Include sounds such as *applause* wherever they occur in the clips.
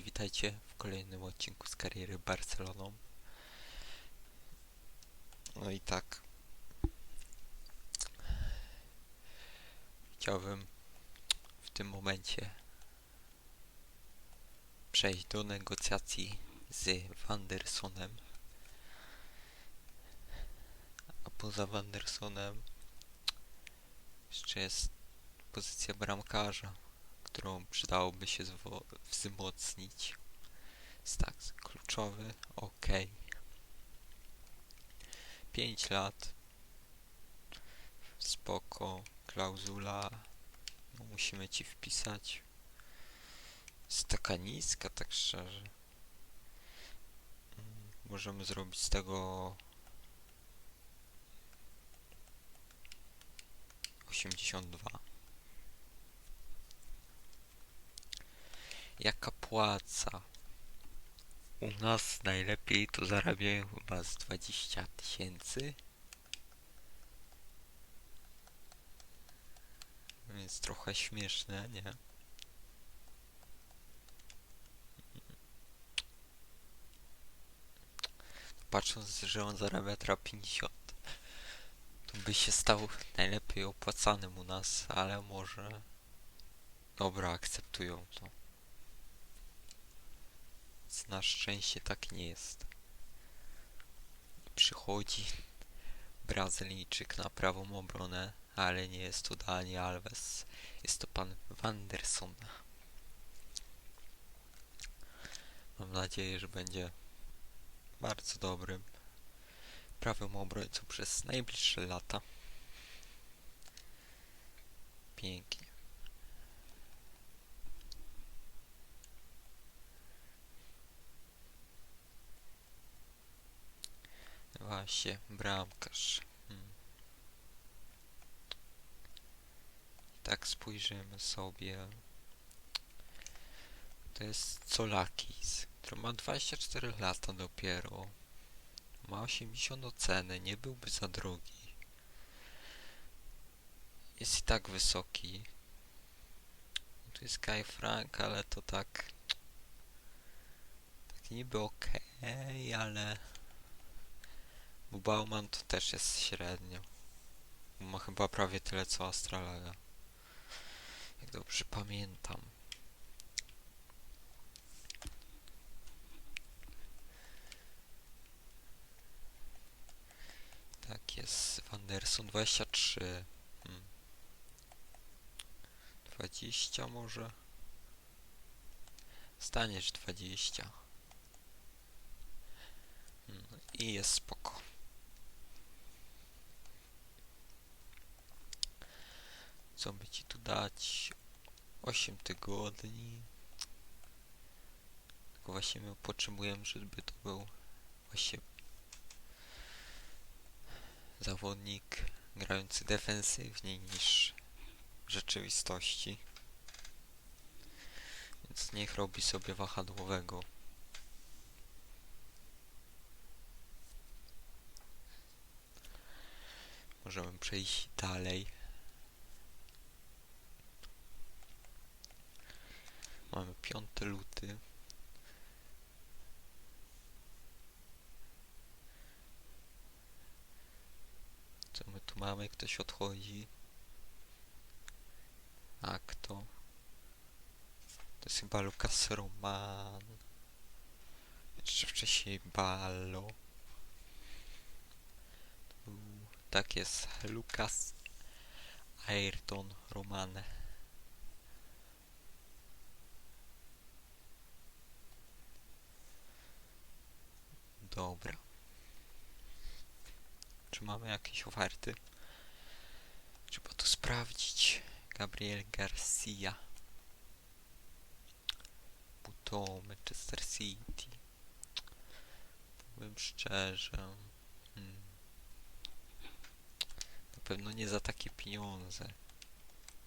Witajcie w kolejnym odcinku z kariery Barceloną. No i tak. Chciałbym w tym momencie przejść do negocjacji z Wandersonem. A poza Wandersonem jeszcze jest pozycja bramkarza którą przydałoby się wzmocnić. Tak, kluczowy, ok. 5 lat. Spoko, klauzula. No, musimy ci wpisać. Jest taka niska, tak szczerze. Mm, Możemy zrobić z tego 82. Jaka płaca? U nas najlepiej to zarabiają chyba z 20 tysięcy. Więc trochę śmieszne, nie? Patrząc, że on zarabia teraz 50, to by się stał najlepiej opłacanym u nas, ale może... Dobra, akceptują to. Więc Na szczęście tak nie jest. Przychodzi Brazylijczyk na prawą obronę, ale nie jest to Dani Alves. Jest to pan Wanderson. Mam nadzieję, że będzie bardzo dobrym prawym obrońcą przez najbliższe lata. Pięknie. Właśnie, bramkarz. Hmm. Tak spojrzymy sobie. To jest Solakis, który ma 24 lata dopiero. Ma 80 oceny, nie byłby za drogi. Jest i tak wysoki. Tu jest Kai Frank, ale to tak... Tak niby okej, ale... Bo Bauman to też jest średnio. Ma chyba prawie tyle co Astralega. Jak dobrze pamiętam. Tak jest. Wanderson 23. Hmm. 20 może? Staniesz 20. Hmm. I jest spoko. Co by ci tu dać? 8 tygodni. Tylko właśnie my potrzebujemy, żeby to był właśnie zawodnik grający defensywniej niż w rzeczywistości. Więc niech robi sobie wahadłowego. Możemy przejść dalej. Mamy 5 luty. Co my tu mamy? Ktoś odchodzi. A kto? To jest chyba Lucas Roman. Jeszcze wcześniej Ballo. Tak jest. Lucas Ayrton Roman. Dobra. Czy mamy jakieś oferty? Trzeba to sprawdzić. Gabriel Garcia. Buto, Manchester City. Powiem szczerze. Hmm. Na pewno nie za takie pieniądze.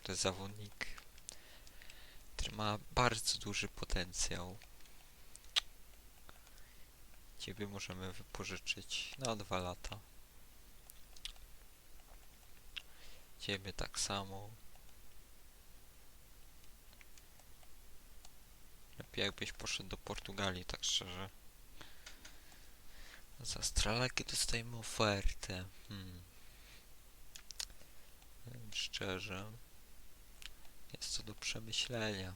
To jest zawodnik, który ma bardzo duży potencjał. Ciebie możemy wypożyczyć na dwa lata. Ciebie tak samo. lepiej jakbyś poszedł do Portugalii, tak szczerze. Z Astralaki dostajemy ofertę. Hmm. Szczerze. Jest to do przemyślenia.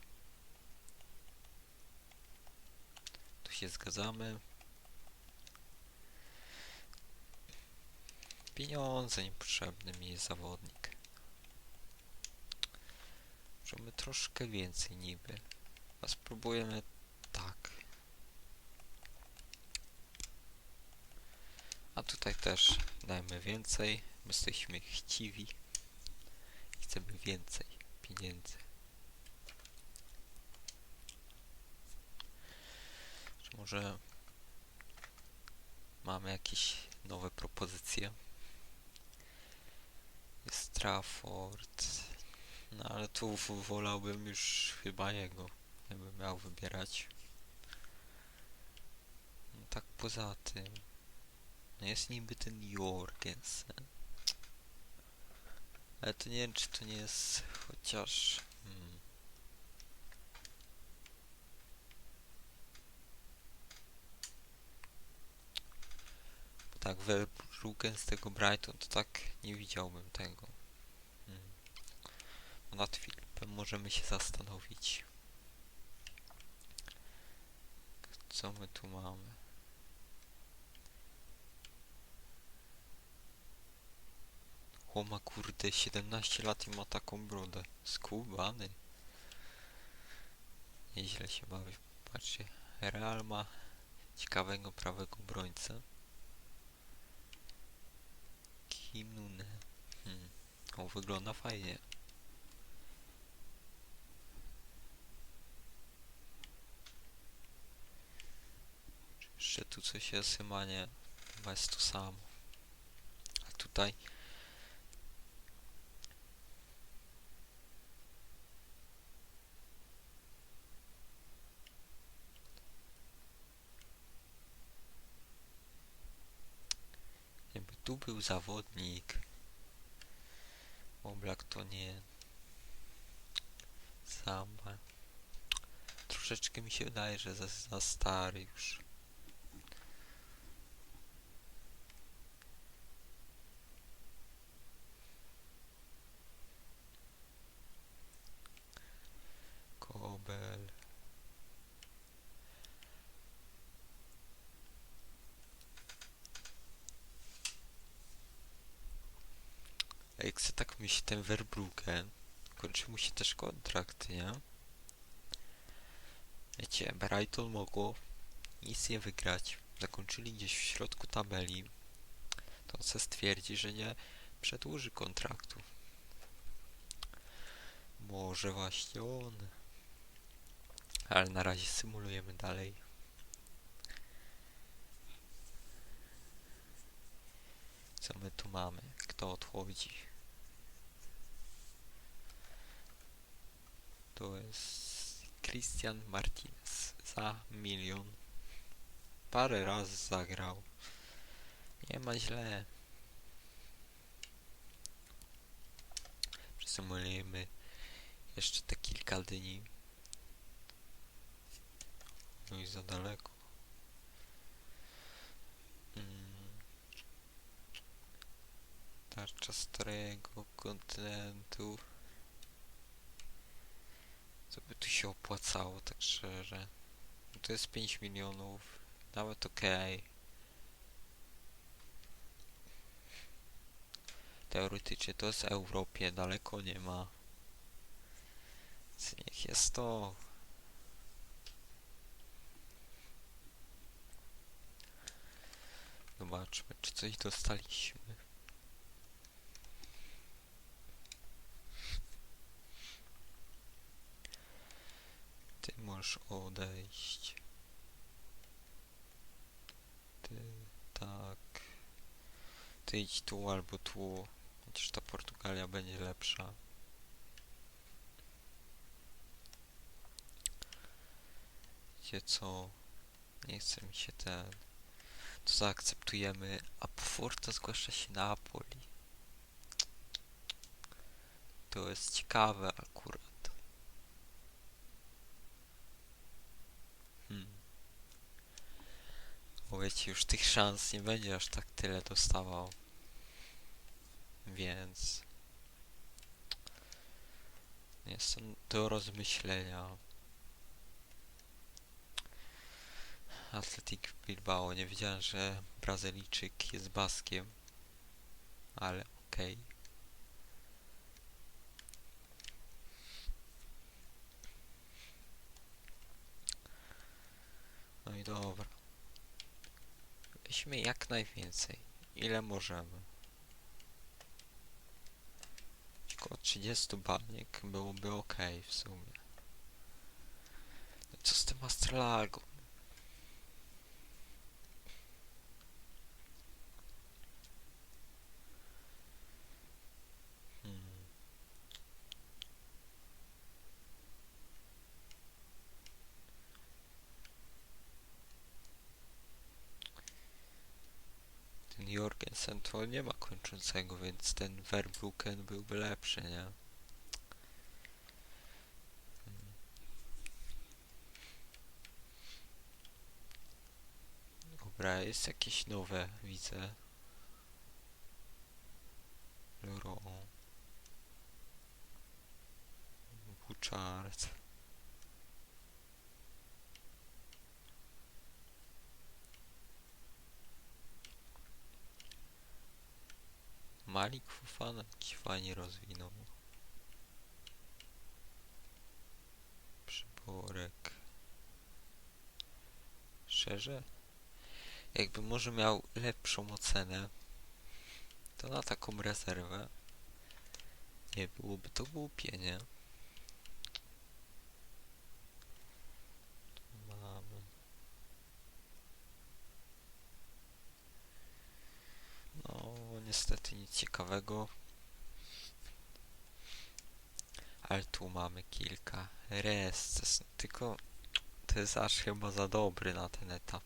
Tu się zgadzamy. Pieniądze niepotrzebny mi jest zawodnik. Możemy troszkę więcej niby. A spróbujemy tak. A tutaj też dajmy więcej. My jesteśmy chciwi. Chcemy więcej pieniędzy. Czy może mamy jakieś nowe propozycje? Jest Trafford. No ale tu wolałbym już chyba jego. Jakbym miał wybierać. No tak poza tym. No jest niby ten Jorgensen. Ale to nie wiem czy to nie jest chociaż... Hmm. Tak Verbruggen z tego Brighton to tak nie widziałbym tego. Hmm. Nad Filipem możemy się zastanowić. Co my tu mamy? O ma kurde 17 lat i ma taką brodę. Skubany. Nieźle się bawi. Patrzcie. Real ma ciekawego prawego obrońcę. Kim Nune. Hmm. On wygląda fajnie. Jeszcze tu coś jest chyba nie. Chyba jest to samo. A tutaj jakby tu był zawodnik. Oblak to nie. Samba. Troszeczkę mi się wydaje, że za, za stary już. Kobel. A jak se tak myśli ten Verbruggen, kończy mu się też kontrakt, nie? Wiecie, Brighton mogło nic nie wygrać. Zakończyli gdzieś w środku tabeli. To on se stwierdzi, że nie przedłuży kontraktu. Może właśnie on. Ale na razie symulujemy dalej. Co my tu mamy? Kto odchodzi? To jest Christian Martinez za milion. Parę razy zagrał. Nie ma źle. Przesymulujemy jeszcze te kilka dni. No i za daleko. Mm. Tarcza starego kontynentu. Co by tu się opłacało, tak szczerze? No to jest 5 milionów. Nawet okej. Teoretycznie to jest Europie, daleko nie ma. Więc niech jest to. Zobaczmy, czy coś dostaliśmy. Ty możesz odejść. Ty, tak. Ty idź tu albo tu. Chociaż ta Portugalia będzie lepsza. Wiecie co? Nie chce mi się ten. To zaakceptujemy. A Porto zgłasza się Napoli. To jest ciekawe akurat. Już tych szans nie będzie aż tak tyle dostawał. Więc... Jest to do rozmyślenia. Atletic Bilbao. Nie wiedziałem, że Brazylijczyk jest Baskiem. Ale okej. No i dobra. Weźmy jak najwięcej. Ile możemy. Około 30 baniek byłoby ok w sumie. Co z tym Astralagą? Hmm. Ten Jorgensen to nie ma kończącego, więc ten Verbruggen byłby lepszy, nie? Hmm. Dobra, jest jakieś nowe, widzę. Luro. Bouchard. Malik Fofana fajnie rozwinął. Przyborek. Szczerze? Jakby może miał lepszą ocenę, to na taką rezerwę nie byłoby to głupie, nie? Tu Mamy. No, niestety nic ciekawego. Ale tu mamy kilka. Restes, tylko to jest aż chyba za dobry na ten etap.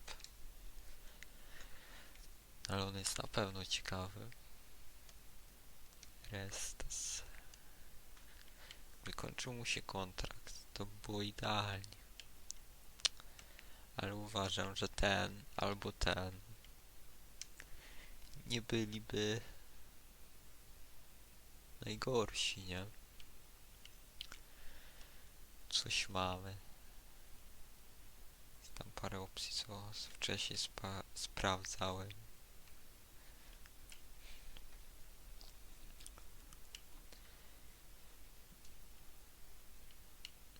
Ale on jest na pewno ciekawy. Restes. Wykończył mu się kontrakt. To by było idealnie. Ale uważam, że ten albo ten nie byliby najgorsi, nie? Coś mamy. Tam parę opcji, co wcześniej sprawdzałem.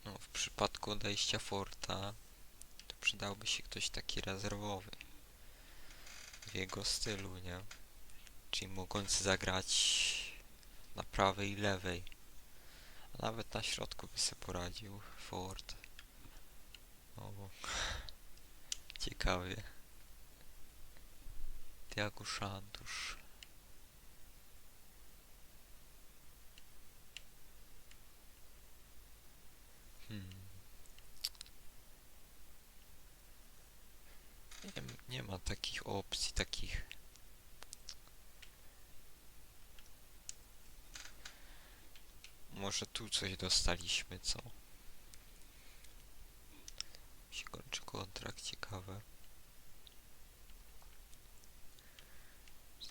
No, w przypadku odejścia Forta to przydałby się ktoś taki rezerwowy jego stylu, nie? Czyli mogący zagrać na prawej i lewej. A nawet na środku by sobie poradził Ford. O, *laughs* ciekawie. Tiago Santos. Hmm. Nie, ma takich opcji, takich. Może tu coś dostaliśmy, co? Się kończy kontrakt, ciekawe.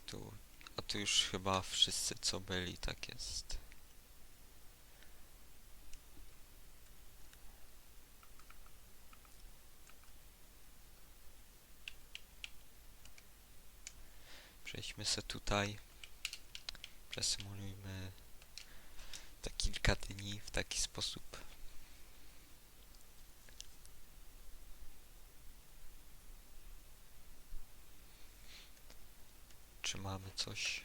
Tu, a tu już chyba wszyscy co byli, tak jest. Przejdźmy se tutaj. Przesymulujmy te kilka dni w taki sposób. Czy mamy coś?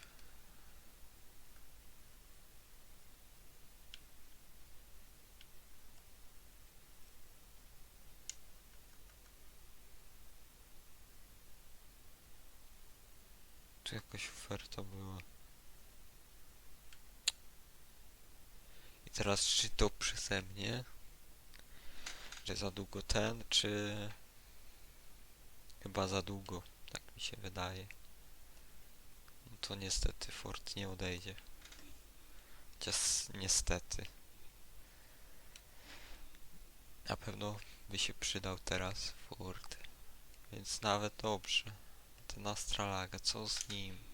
Tu jakaś oferta była. I teraz czy to przeze mnie? Że za długo ten, czy... Chyba za długo, tak mi się wydaje. No to niestety Ford nie odejdzie. Chociaż niestety. Na pewno by się przydał teraz Ford. Więc nawet dobrze. Ten Astralaga, co z nim?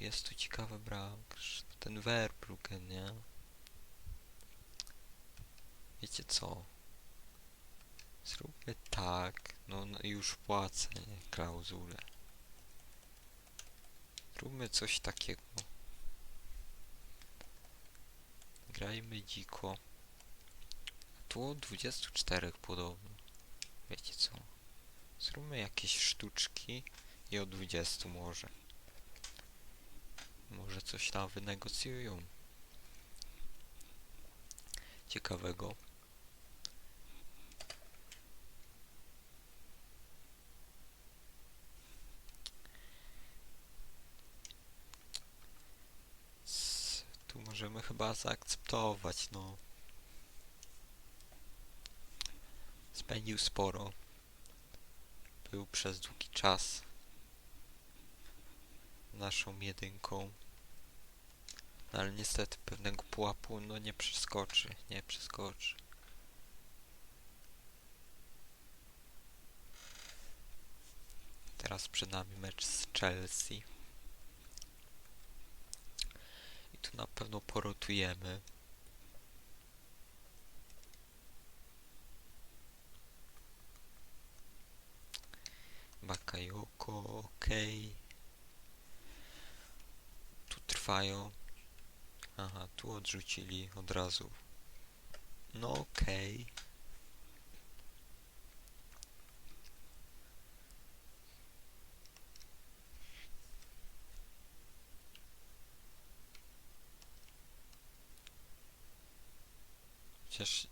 Jest tu ciekawy brak? Ten Verbruggen, nie? Wiecie co? Zróbmy tak. No, no już płacę, nie? Klauzulę. Zróbmy coś takiego. Grajmy dziko. Tu 24 podobno. Wiecie co? Zróbmy jakieś sztuczki i o 20 może. Może coś tam wynegocjują. Ciekawego. Tu możemy chyba zaakceptować, no. Spędził sporo. Był przez długi czas naszą jedynką. No ale niestety pewnego pułapu no nie przeskoczy, nie przeskoczy. Teraz przed nami mecz z Chelsea. I tu na pewno porotujemy. Bakayoko, okej. Tu trwają. Aha, tu odrzucili od razu. No okej. Chociaż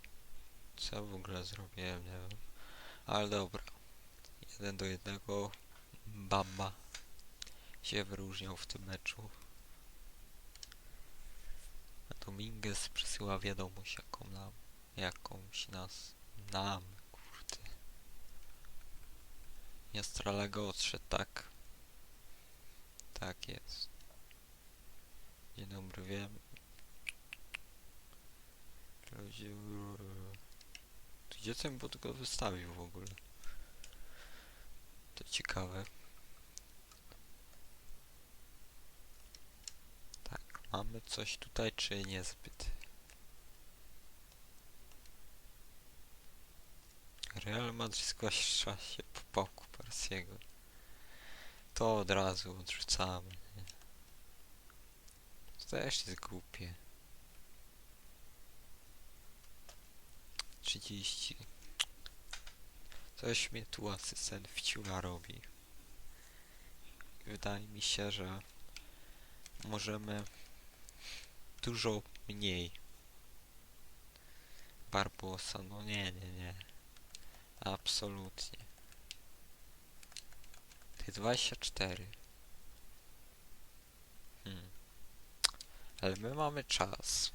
co w ogóle zrobiłem, nie wiem. Ale dobra. Jeden do jednego. Bamba się wyróżniał w tym meczu. Dominguez przesyła wiadomość jaką nam, jakąś nas, nam, kurde. Jastralego odszedł, tak. Tak jest. Dzień dobry, wiem. Ludzie... Gdzie ten bot go wystawił w ogóle? To ciekawe. Tak, mamy coś tutaj, czy niezbyt? Real Madrid zgłasza się po boku Parsiego. To od razu odrzucamy. To też jest głupie. 30. Coś mnie tu asystent wciula robi. Wydaje mi się, że możemy dużo mniej. Barbosa, no nie, nie, nie. Absolutnie. Ty 24. Hmm. Ale my mamy czas.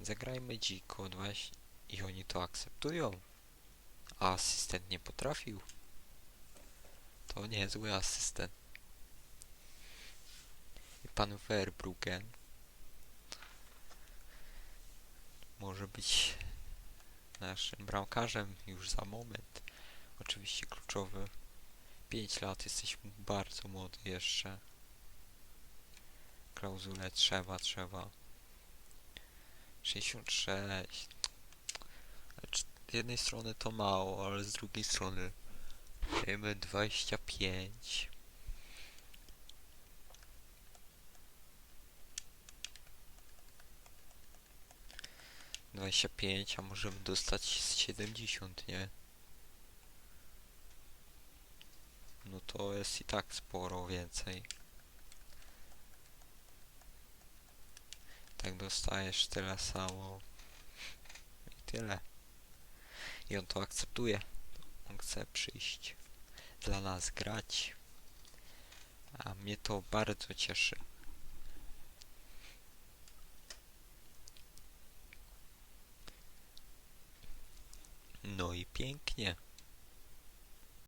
Zagrajmy dziko 20 i oni to akceptują. A asystent nie potrafił. To niezły asystent. Pan Verbruggen może być naszym bramkarzem już za moment. Oczywiście kluczowy. 5 lat, jesteśmy bardzo młody jeszcze. Klauzulę trzeba, trzeba. 66. Lecz Z jednej strony to mało, ale z drugiej strony Dajemy 25. Dwadzieścia pięć, a możemy dostać z 70, nie? No to jest i tak sporo więcej. Tak dostajesz tyle samo. I tyle. I on to akceptuje. On chce przyjść dla nas grać. A mnie to bardzo cieszy. No i pięknie.